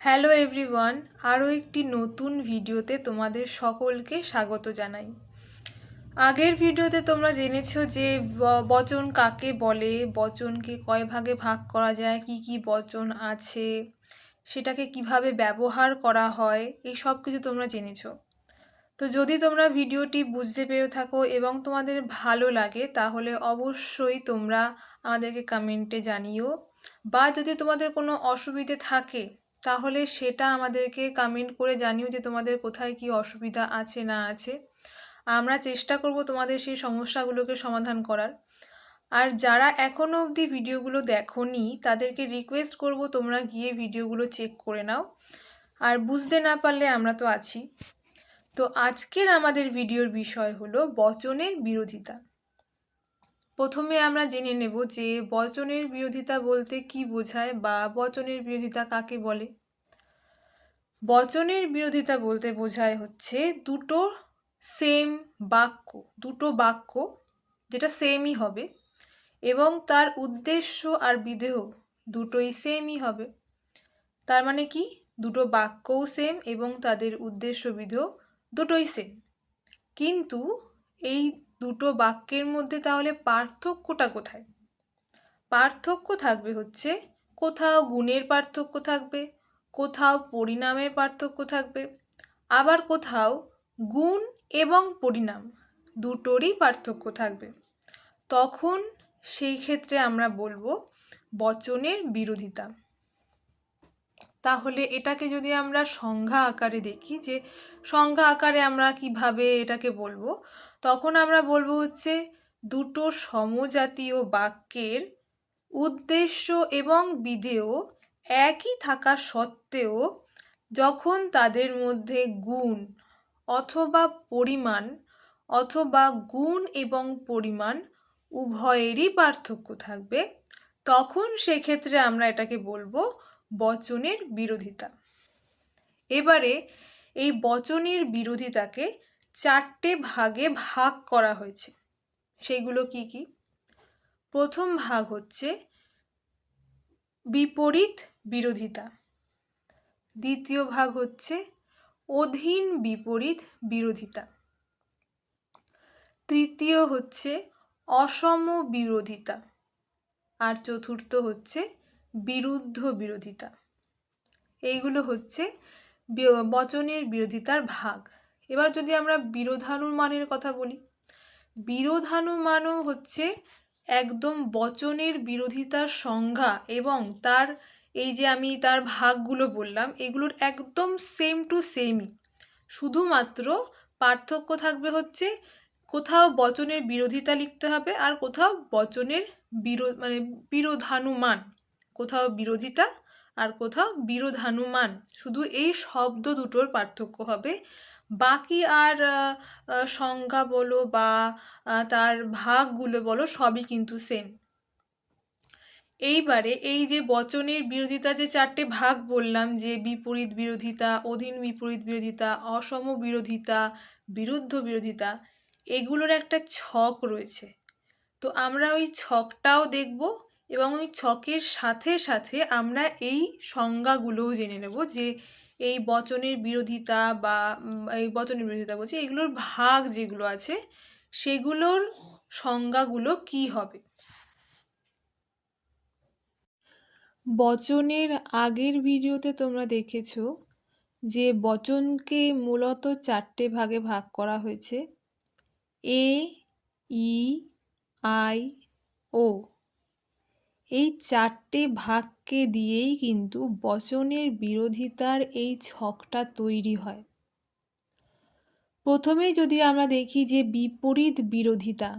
Hello everyone, আরও একটি নতুন ভিডিওতে তোমাদের সকলকে স্বাগত জানাই। আগের ভিডিওতে তোমরা জেনেছো যে বচন কাকে বলে, বচনকে কয় ভাগে ভাগ করা যায়, কি কি বচন আছে, সেটাকে কীভাবে ব্যবহার করা হয়, এই সব কিছু তোমরা জেনেছো। তো যদি তোমরা ভিডিওটি বুঝতে পেরে থাকো এবং তোমাদের ভালো লাগে, তাহলে অবশ্যই তোমরা আমাদেরকে কমেন্টে জানিও। বা যদি তোমাদের কোনো অসুবিধে থাকে তাহলে সেটা আমাদেরকে কমেন্ট করে জানিও যে তোমাদের কোথায় কি অসুবিধা আছে না আছে। আমরা চেষ্টা করব তোমাদের সেই সমস্যাগুলোকে সমাধান করার। আর যারা এখনও অবধি ভিডিওগুলো দেখোনি, তাদেরকে রিকোয়েস্ট করব তোমরা গিয়ে ভিডিওগুলো চেক করে নাও। আর বুঝতে না পারলে আমরা তো আছি। তো আজকের আমাদের ভিডিওর বিষয় হলো বচনের বিরোধিতা। প্রথমে আমরা জেনে নেব যে বচনের বিরোধিতা বলতে কি বোঝায় বা বচনের বিরোধিতা কাকে বলে? বচনের বিরোধিতা বলতে বোঝায় হচ্ছে দুটো সেম বাক্য, দুটো বাক্য যেটা সেমই হবে এবং তার উদ্দেশ্য আর বিদেহ দুটোই সেমই হবে। তার মানে কি? দুটো বাক্যও সেম এবং তাদের উদ্দেশ্য বিধেয় দুটোই সেম কিন্তু এই দুটো বাক্যের মধ্যে তাহলে পার্থক্যটা কোথায়? পার্থক্য থাকবে হচ্ছে কোথাও গুণের পার্থক্য থাকবে, কোথাও পরিণামের পার্থক্য থাকবে, আবার কোথাও গুণ এবং পরিণাম দুটোরই পার্থক্য থাকবে। তখন সেই ক্ষেত্রে আমরা বলব বচনের বিরোধিতা। তাহলে এটাকে যদি আমরা সংজ্ঞা আকারে দেখি যে সংজ্ঞা আকারে আমরা কীভাবে এটাকে বলব, তখন আমরা বলব হচ্ছে দুটো সমজাতীয় বাক্যের উদ্দেশ্য এবং বিধেয় একই থাকা সত্ত্বেও যখন তাদের মধ্যে গুণ অথবা পরিমাণ অথবা গুণ এবং পরিমাণ উভয়েরই পার্থক্য থাকবে, তখন সেক্ষেত্রে আমরা এটাকে বলব বচনের বিরোধিতা। এবারে এই বচনের বিরোধিতাকে চারটে ভাগে ভাগ করা হয়েছে। সেগুলো কি কি? প্রথম ভাগ হচ্ছে বিপরীত বিরোধিতা। দ্বিতীয় ভাগ হচ্ছে অধীন বিপরীত বিরোধিতা। তৃতীয় হচ্ছে অসম বিরোধিতা। আর চতুর্থ হচ্ছে বিরুদ্ধ বিরোধিতা। এইগুলো হচ্ছে বচনের বিরোধিতার ভাগ। এবার যদি আমরা বিরোধানুমানের কথা বলি, বিরোধানুমানও হচ্ছে একদম বচনের বিরোধিতার সংজ্ঞা এবং তার, এই যে আমি তার ভাগগুলো বললাম, এগুলোর একদম সেম টু সেমই শুধুমাত্র পার্থক্য থাকবে হচ্ছে কোথাও বচনের বিরোধিতা লিখতে হবে আর কোথাও বচনের বিরোধ মানে বিরোধানুমান। কোথাও বিরোধিতা আর কোথাও বিরোধানুমান। শুধু এই শব্দ দুটোর পার্থক্য হবে। বাকি আর সংজ্ঞা বলো বা তার ভাগগুলো বলো সবই কিন্তু সেম এইবারে এই যে বচনের বিরোধিতা যে চারটে ভাগ বললাম, যে বিপরীত বিরোধিতা, অধীন বিপরীত বিরোধিতা, অসম বিরোধিতা, বিরুদ্ধ বিরোধিতা, এগুলোর একটা ছক রয়েছে। তো আমরা ওই ছকটাও দেখব এবং ওই ছকের সাথে সাথে আমরা এই সংজ্ঞাগুলোও জেনে নেব যে এই বচনের বিরোধিতা বা এই বচনের বিরোধিতা বলছি, এগুলোর ভাগ যেগুলো আছে, সেগুলোর সংজ্ঞাগুলো কি হবে? বচনের আগের ভিডিওতে তোমরা দেখেছ যে বচনকে মূলত চারটে ভাগে ভাগ করা হয়েছে। A, E, I, O. এই চারটে ভাগকে দিয়েই কিন্তু বচনের বিরোধিতার এই ছকটা তৈরি হয়। প্রথমেই যদি আমরা দেখি যে বিপরীত বিরোধিতা,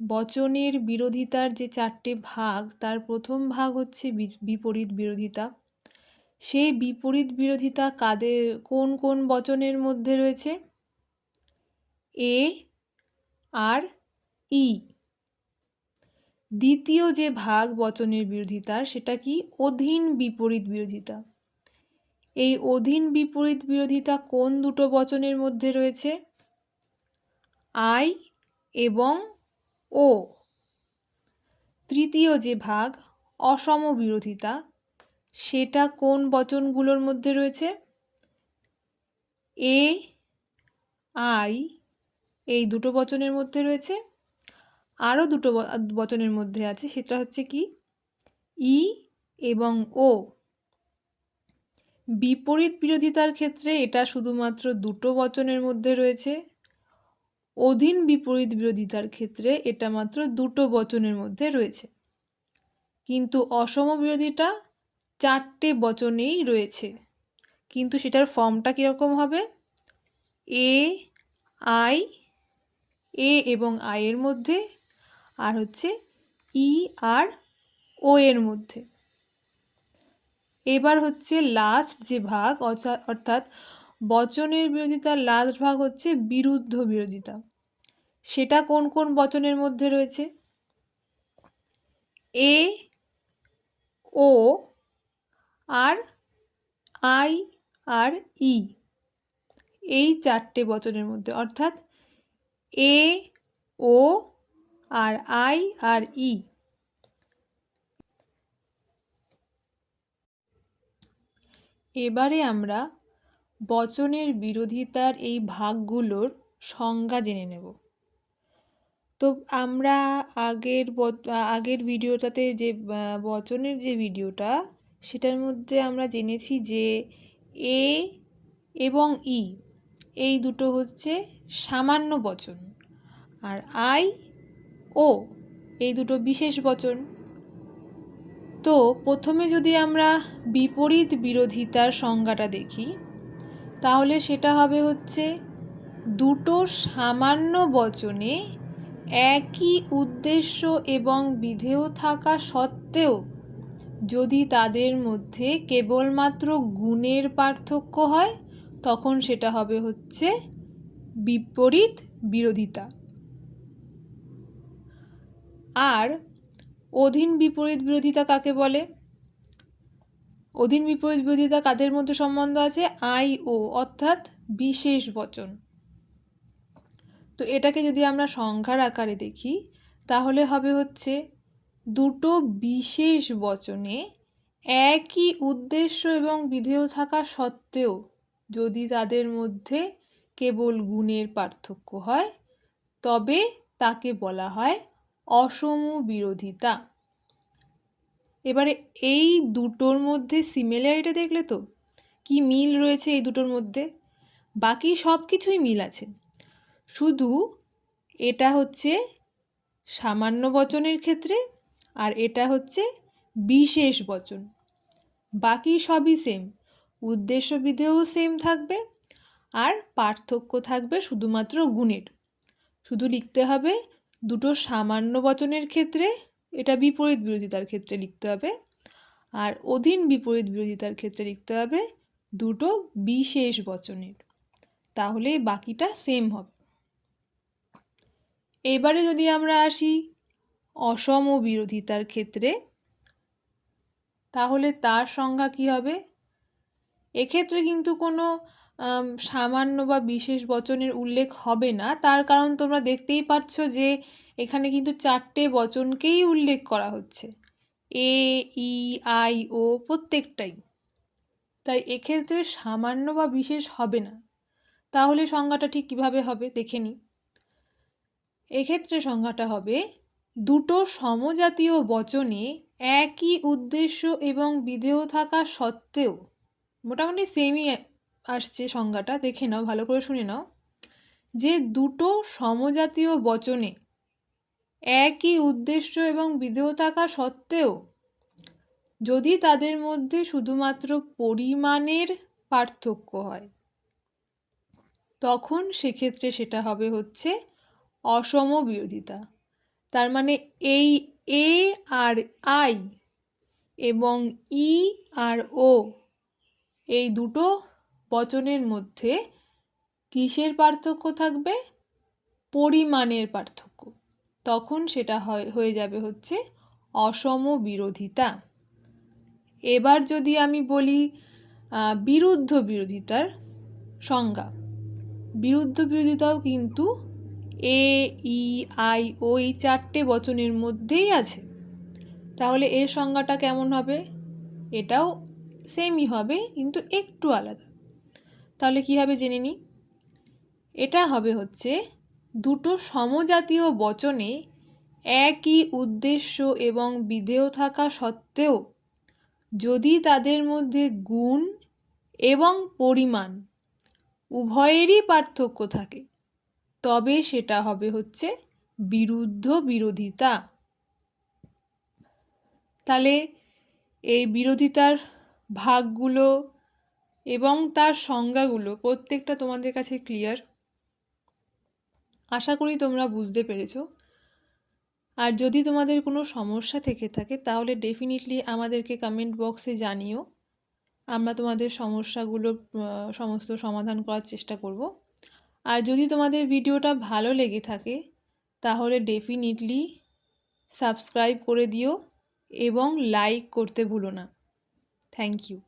বচনের বিরোধিতার যে চারটে ভাগ, তার প্রথম ভাগ হচ্ছে বিপরীত বিরোধিতা। সেই বিপরীত বিরোধিতা কাদের, কোন কোন বচনের মধ্যে রয়েছে? এ, আর, ই। দ্বিতীয় যে ভাগ বচনের বিরোধিতার সেটা কি? অধীন বিপরীত বিরোধিতা। এই অধীন বিপরীত বিরোধিতা কোন দুটো বচনের মধ্যে রয়েছে? আই এবং ও। তৃতীয় যে ভাগ অসম বিরোধিতা, সেটা কোন বচনগুলোর মধ্যে রয়েছে? এ, আই, এই দুটো বচনের মধ্যে রয়েছে। আরও দুটো বচনের মধ্যে আছে, সেটা হচ্ছে কি? ই এবং ও। বিপরীত বিরোধিতার ক্ষেত্রে এটা শুধুমাত্র দুটো বচনের মধ্যে রয়েছে। অধীন বিপরীত বিরোধিতার ক্ষেত্রে এটা মাত্র দুটো বচনের মধ্যে রয়েছে। কিন্তু অসম বিরোধিতা চারটে বচনেই রয়েছে। কিন্তু সেটার ফর্মটা কীরকম হবে? এ, আই, এ এবং আই এর মধ্যে আর হচ্ছে ই আর ও এর মধ্যে। এবার হচ্ছে লাস্ট যে ভাগ অর্থা- অর্থাৎ বচনের বিরোধিতার লাস্ট ভাগ হচ্ছে বিরুদ্ধ বিরোধিতা। সেটা কোন কোন বচনের মধ্যে রয়েছে? A, O, R, I, R, E. এই চারটে বচনের মধ্যে, অর্থাৎ এ, ও আর আই আর ই। এবারে আমরা বচনের বিরোধিতার এই ভাগগুলোর সংজ্ঞা জেনে নেব। তো আমরা আগের আগের ভিডিওটাতে যে বচনের যে ভিডিওটা, সেটার মধ্যে আমরা জেনেছি যে এ এবং ই, এই দুটো হচ্ছে সামান্য বচন। আর আই ও, এই দুটো বিশেষ বচন। তো প্রথমে যদি আমরা বিপরীত বিরোধিতার সংজ্ঞাটা দেখি, তাহলে সেটা হবে হচ্ছে দুটো সামান্য বচনে একই উদ্দেশ্য এবং বিধেয় থাকা সত্ত্বেও যদি তাদের মধ্যে কেবলমাত্র গুণের পার্থক্য হয়, তখন সেটা হবে হচ্ছে বিপরীত বিরোধিতা। আর অধীন বিপরীত বিরোধিতা কাকে বলে? অধীন বিপরীত বিরোধিতা কাদের মধ্যে সম্বন্ধ আছে? আই, ও, অর্থাৎ বিশেষ বচন। তো এটাকে যদি আমরা সংখ্যার আকারে দেখি, তাহলে হবে হচ্ছে দুটো বিশেষ বচনে একই উদ্দেশ্য এবং বিধেয় থাকা সত্ত্বেও যদি তাদের মধ্যে কেবল গুণের পার্থক্য হয়, তবে তাকে বলা হয় অসম বিরোধিতা এবারে এই দুটোর মধ্যে সিমিলারিটি দেখলে তো? কি মিল রয়েছে এই দুটোর মধ্যে? বাকি সব কিছুই মিল আছে। শুধু এটা হচ্ছে সামান্য বচনের ক্ষেত্রে আর এটা হচ্ছে বিশেষ বচন। বাকি সবই সেম উদ্দেশ্য বিধেয়ও সেম থাকবে আর পার্থক্য থাকবে শুধুমাত্র গুণের। শুধু লিখতে হবে দুটো সামান্য বচনের ক্ষেত্রে এটা বিপরীত বিরোধিতার ক্ষেত্রে লিখতে হবে। আর অধীন বিপরীত বিরোধিতার ক্ষেত্রে লিখতে হবে দুটো বিশেষ বচনের। তাহলে বাকিটা সেম হবে। এবারে যদি আমরা আসি অসম বিরোধিতার ক্ষেত্রে, তাহলে তার সংজ্ঞা কী হবে? এক্ষেত্রে কিন্তু কোনো সামান্য বা বিশেষ বচনের উল্লেখ হবে না। তার কারণ তোমরা দেখতেই পাচ্ছ যে এখানে কিন্তু চারটে বচনকেই উল্লেখ করা হচ্ছে। এ, ই, আই, ও প্রত্যেকটাই। তাই এক্ষেত্রে সামান্য বা বিশেষ হবে না। তাহলে সংজ্ঞাটা ঠিক কীভাবে হবে দেখে নিই এক্ষেত্রে সংজ্ঞাটা হবে, দুটো সমজাতীয় বচনে একই উদ্দেশ্য এবং বিধেয় থাকা সত্ত্বেও, মোটামুটি সেমই আসছে সংজ্ঞাটা, দেখে নাও, ভালো করে শুনে নাও। যে দুটো সমজাতীয় বচনে একই উদ্দেশ্য এবং বিধেয় থাকা সত্ত্বেও যদি তাদের মধ্যে শুধুমাত্র পরিমাণের পার্থক্য হয়, তখন সেক্ষেত্রে সেটা হবে হচ্ছে অসম বিরোধিতা তার মানে এই এ আর আই এবং ই আর ও এই দুটো বচনের মধ্যে কিসের পার্থক্য থাকবে? পরিমাণের পার্থক্য। তখন সেটা হয়, হয়ে যাবে হচ্ছে অসম বিরোধিতা এবার যদি আমি বলি বিরুদ্ধ বিরোধিতার সংজ্ঞা। বিরুদ্ধ বিরোধিতাও কিন্তু এ, ই, আই, ও এই চারটে বচনের মধ্যেই আছে। তাহলে এর সংজ্ঞাটা কেমন হবে? এটাও সেমই হবে, কিন্তু একটু আলাদা। তাহলে কী হবে জেনে নিই এটা হবে হচ্ছে দুটো সমজাতীয় বচনে একই উদ্দেশ্য এবং বিধেয় থাকা সত্ত্বেও যদি তাদের মধ্যে গুণ এবং পরিমাণ উভয়েরই পার্থক্য থাকে, তবে সেটা হবে হচ্ছে বিরুদ্ধ বিরোধিতা। তাহলে এই বিরোধিতার ভাগগুলো এবং তার সংজ্ঞাগুলো প্রত্যেকটা তোমাদের কাছে ক্লিয়ার আশা করি তোমরা বুঝতে পেরেছ। আর যদি তোমাদের কোনো সমস্যা থেকে থাকে, তাহলে ডেফিনেটলি আমাদেরকে কমেন্ট বক্সে জানিও। আমরা তোমাদের সমস্যাগুলো সমস্ত সমাধান করার চেষ্টা করব। আর যদি তোমাদের ভিডিওটা ভালো লেগে থাকে, তাহলে ডেফিনেটলি সাবস্ক্রাইব করে দিও এবং লাইক করতে ভুলো না। Thank you